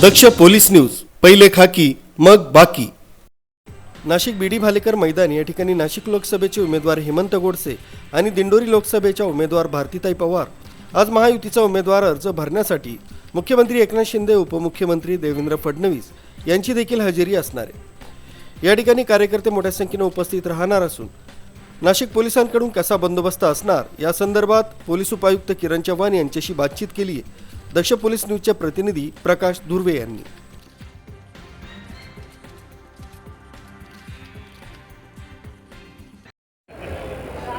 दक्ष police news पहिले खाकी मग बाकी. नाशिक बीडी भालेकर मैदान या ठिकाणी नाशिक लोकसभेचे उमेदवार हेमंत गोडसे आणि दिंडोरी लोकसभेच्या उमेदवार भारतीताई पवार. आज महायुतीचा उमेदवार अर्ज भरण्यासाठी मुख्यमंत्री एकनाथ शिंदे उपमुख्यमंत्री देवेंद्र फडणवीस यांची देखील हजेरी असणार आहे. या ठिकाणी कार्यकर्ते मोठ्या संख्येने उपस्थित राहणार असून नाशिक पोलिसांकडून कसा बंदोबस्त असणार या संदर्भात पोलीस उपायुक्त किरण चव्हाण यांच्याशी बातचीत केली आहे दक्ष पोलीस न्यूजचे प्रतिनिधी प्रकाश धुर्वे यांनी.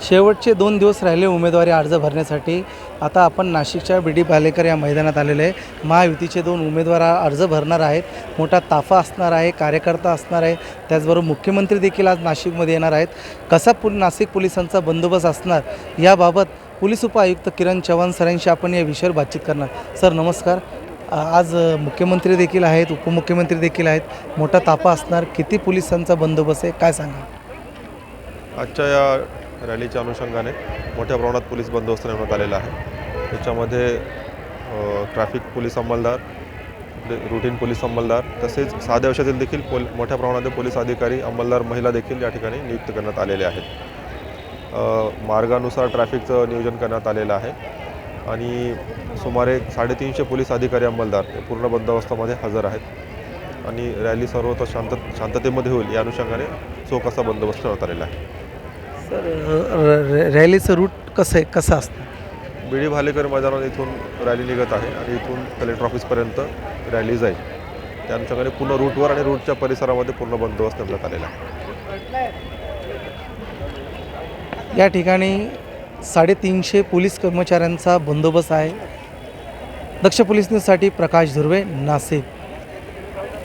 शेवटचे दोन दिवस राहिले उमेदवारी अर्ज भरण्यासाठी. आता आपण नाशिकच्या बी डी पालेकर या मैदानात आलेले आहे. महायुतीचे दोन उमेदवार अर्ज भरणार आहेत. मोठा ताफा असणार आहे कार्यकर्ता असणार आहे. त्याचबरोबर मुख्यमंत्री देखील आज नाशिकमध्ये येणार आहेत. कसा पुल नाशिक पोलिसांचा बंदोबस्त असणार याबाबत पोलीस उपायुक्त किरण चव्हाण सरांशी आपण या विषयावर बातचीत करणार. सर नमस्कार. आज मुख्यमंत्री देखील आहेत उपमुख्यमंत्री देखील आहेत. मोठा ताफा असणार. किती पोलिसांचा बंदोबस्त आहे? काय सांगा आजच्या या रॅलीच्या अनुषंगाने मोठ्या प्रमाणात पोलीस बंदोबस्त नेमण्यात आलेला आहे. त्याच्यामध्ये ट्रॅफिक पोलीस अंमलदार रुटीन पोलीस अंमलदार तसेच साध्या वर्षातील देखील पोल मोठ्या प्रमाणात पोलीस अधिकारी अंमलदार महिला देखील या ठिकाणी नियुक्त करण्यात आलेले आहेत. मार्गानुसार ट्रॅफिकचं नियोजन करण्यात आलेलं आहे. आणि सुमारे साडेतीनशे पोलीस अधिकारी अंमलदार हे पूर्ण बंदोबस्तामध्ये हजर आहेत. आणि रॅली सर्वत्र शांत शांततेमध्ये होईल या अनुषंगाने चोख असा बंदोबस्त ठेवण्यात आलेला आहे. सर रॅलीचं रूट कसं आहे? कसं असतं? बीडी भालेकर मैदानात इथून रॅली निघत आहे आणि इथून कलेक्टर ऑफिसपर्यंत रॅली जाईल. त्या अनुषंगाने पूर्ण रूटवर आणि रूटच्या परिसरामध्ये पूर्ण बंदोबस्त नेमण्यात आलेला आहे. या ठिकाणी साडेतीनशे पोलीस कर्मचाऱ्यांचा बंदोबस्त आहे. दक्ष पोलीस न्यूजसाठी प्रकाश धुर्वे नाशिक